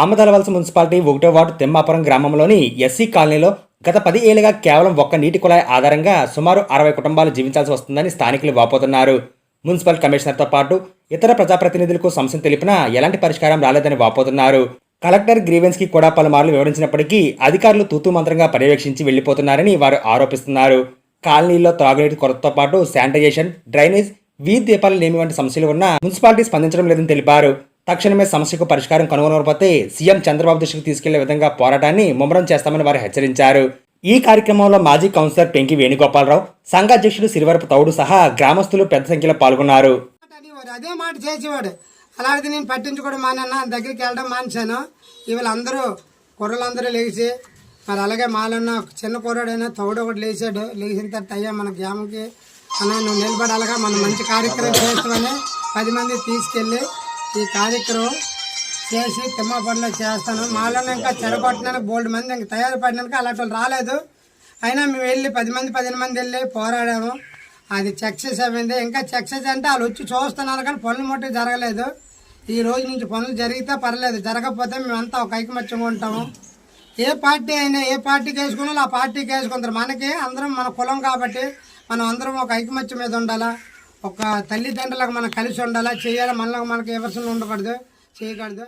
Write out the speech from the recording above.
Amadalavalasa municipality ఒకటో ward Thimmapuram గ్రామంలోని SC కాలనీలో గత పది ఏళ్ళుగా కేవలం ఒక్క నీటి కుళాయి ఆధారంగా సుమారు అరవై కుటుంబాలు జీవించాల్సి వస్తుందని స్థానికులు వాపోతున్నారు. మున్సిపల్ కమిషనర్తో పాటు ఇతర ప్రజాప్రతినిధులకు సమస్యను తెలిపినా ఎలాంటి పరిష్కారం రాలేదని వాపోతున్నారు. కలెక్టర్ గ్రీవెన్స్కి కూడా పలుమార్లు వివరించినప్పటికీ అధికారులు తూతూ మంత్రంగా పర్యవేక్షించి వెళ్ళిపోతున్నారని వారు ఆరోపిస్తున్నారు. కాలనీలో త్రాగునీటి కొరతతో పాటు శానిటైజేషన్ డ్రైనేజ్ వీధి దీపాలు లేమి వంటి సమస్యలు ఉన్నా మున్సిపాలిటీ స్పందించడం లేదని తెలిపారు. తక్షణమే సమస్యకు పరిష్కారం కనుగొనకపోతే సీఎం చంద్రబాబు దృష్టికి తీసుకెళ్ళే విధంగా పోరాటాన్ని ముమ్మరం చేస్తామని వారు హెచ్చరించారు. ఈ కార్యక్రమంలో మాజీ కౌన్సిలర్ పెంకి వేణుగోపాలరావు సంఘ అధ్యక్షుడు సిరివరపు తౌడు సహా గ్రామస్తులు పెద్ద సంఖ్యలో పాల్గొన్నారు. అదే మాట చేసేవాడు. అలాంటిది నేను పట్టించుకోవడం మానన్నా దగ్గరికి వెళ్ళడం మానేశాను. ఇవాళ అందరూ కుర్రలందరూ లేచి మరి అలాగే మాలన్న చిన్న కుర్రాడైనా తౌడు ఒకటి లేచాడు. లేచిన తర్వాత అయ్యా మన గ్రామంకి అన్న నువ్వు నిలబడాలగా మనం మంచి కార్యక్రమం చేస్తామని పది మంది తీసుకెళ్ళి ఈ కార్యక్రమం చేసి తిమ్మపడిలో చేస్తాను. మాలో ఇంకా చెరపట్టడానికి బోల్డ్ మంది ఇంకా తయారు పడినాక అలాంటి రాలేదు. అయినా మేము వెళ్ళి పది మంది పదిహేను మంది వెళ్ళి పోరాడాము. అది సక్సెస్ అయింది. ఇంకా సక్సెస్ అంటే వాళ్ళు వచ్చి చూస్తున్నారు కానీ పనులు మట్టుకు జరగలేదు. ఈ రోజు నుంచి పనులు జరిగితే పర్లేదు. జరగకపోతే మేమంతా ఒక ఐకమత్యంగా ఉంటాము. ఏ పార్టీ అయినా ఏ పార్టీకి వేసుకున్నా ఆ పార్టీకి వేసుకుంటారు. మనకి అందరం మన కులం కాబట్టి మనం అందరం ఒక ఐకమత్యం మీద ఉండాలా? ఒక తల్లిదండ్రులకు మనం కలిసి ఉండాలా? చేయాలి? మనకు మనకి ఎవరిసిన ఉండకూడదు? చేయకూడదు?